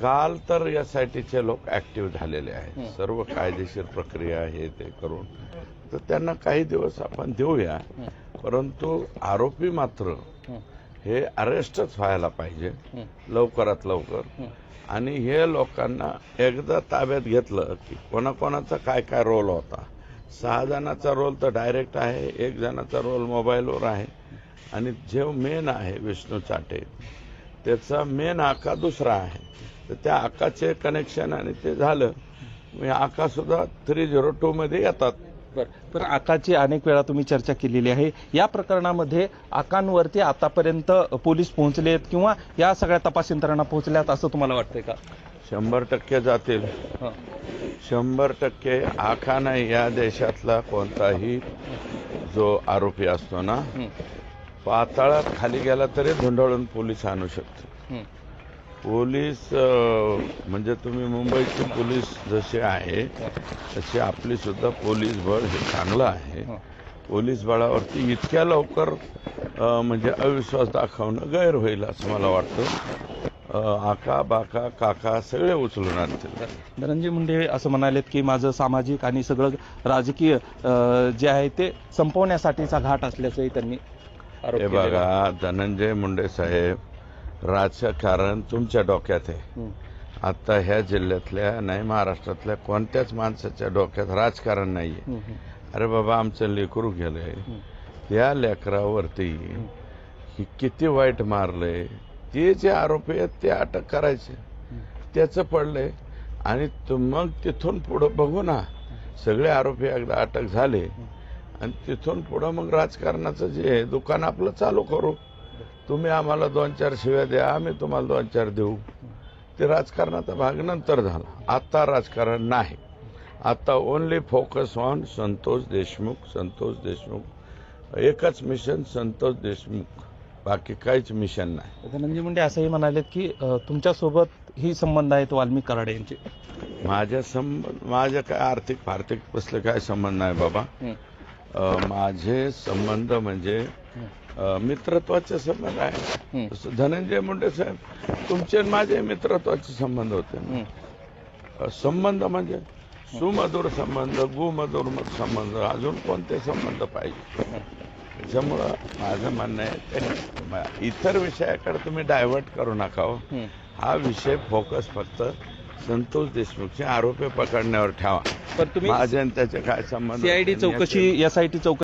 काल तर टीचे लोक ऍक्टिव्ह झालेले आहेत. सर्व कायदेशीर प्रक्रिया हे ते करून. तर त्यांना काही दिवस आपण देऊया. परंतु आरोपी मात्र हे. अरेस्टच व्हायला पाहिजे. लवकरात लवकर. आणि हे लोकांना एकदा ताब्यात घेतलं की कोणाकोणाचा काय काय रोल होता. सहा जणांचा रोल तर डायरेक्ट आहे एक जणाचा रोल मोबाईलवर आहे. आणि जे मेन आहे विष्णू चाटे त्याचा मेन आका दुसरा आहे. तर त्या आकाचे कनेक्शन आणि ते झालं. म्हणजे आका सुद्धा थ्री झिरो टू मध्ये येतात. बरं. पण आकाची अनेक वेळा तुम्ही चर्चा केलेली आहे. या प्रकरणामध्ये आकांवरती आतापर्यंत पोलीस पोहोचलेत किंवा या सगळ्या तपास यंत्रणा पोहोचल्यात असं तुम्हाला वाटतंय का? शंभर टक्के जातील. हं. शंभर टक्के आखा नाही या देशातला कोणताही जो आरोपी असतो ना हं. पाताळात खाली गेला तरी धुंडाळून पोलीस आणू शकतो हं. पोलीस म्हणजे तुम्ही मुंबईचे पोलीस जसे आहे तसे आपली सुद्धा पोलीस बळ हे चांगलं आहे हं. पोलीस बळावरती इतक्या लवकर म्हणजे अविश्वास दाखवणं गैर होईल असं मला वाटतं आका बाका काका सगळे उचलून आणतील धनंजय मुंडे असं म्हणालेत की माझं सामाजिक आणि सगळं राजकीय जे आहे ते संपवण्यासाठीचा घाट असल्याचंही त्यांनी हे. बघा धनंजय मुंडे साहेब राजकारण तुमच्या डोक्यात आहे. हं. आता ह्या जिल्ह्यातल्या नाही महाराष्ट्रातल्या कोणत्याच माणसाच्या डोक्यात राजकारण नाहीये. हं, हं. अरे बाबा आमचं लेकरू गेलंय. त्या लेकरावरती ही. किती वाईट मारलंय ते जे आरोपी आहेत ते अटक करायचे. त्याचं पडलंय. आणि मग तिथून पुढं बघू ना. सगळे आरोपी एकदा अटक झाले. आणि तिथून पुढं मग राजकारणाचं जे आहे, दुकान आपलं चालू करू. तुम्ही आम्हाला दोन चार शिव्या द्या आम्ही तुम्हाला दोन चार देऊ. ते राजकारणाचा भाग नंतर झाला. आता राजकारण नाही. आता only focus on Santosh Deshmukh Santosh Deshmukh. एकच मिशन संतोष देशमुख. बाकी काहीच मिशन नाही. धनंजय मुंडे असंही म्हणालेत की तुमच्यासोबत ही संबंध आहेत वाल्मिक कराडे यांचे. माझ्या संबंध माझ्या काय आर्थिक फार्थिक कसले काय संबंध नाही बाबा. माझे संबंध म्हणजे मित्रत्वाचे संबंध आहे धनंजय मुंडे साहेब तुमचे आणि माझे मित्रत्वाचे संबंध होते संबंध म्हणजे सुमधुर संबंध गुमधुर संबंध अजून कोणते संबंध पाहिजे त्याच्यामुळं माझं म्हणणं आहे इतर विषयाकडे तुम्ही डायव्हर्ट करू नका हो. हं. विषय फोकस फक्त संतोष देशमुखचे आरोपी पकडण्यावर ठेवा पण तुम्ही माझे आणि त्याचे काय संबंध सीआयडी? चौकशी एसआयटी चौकशी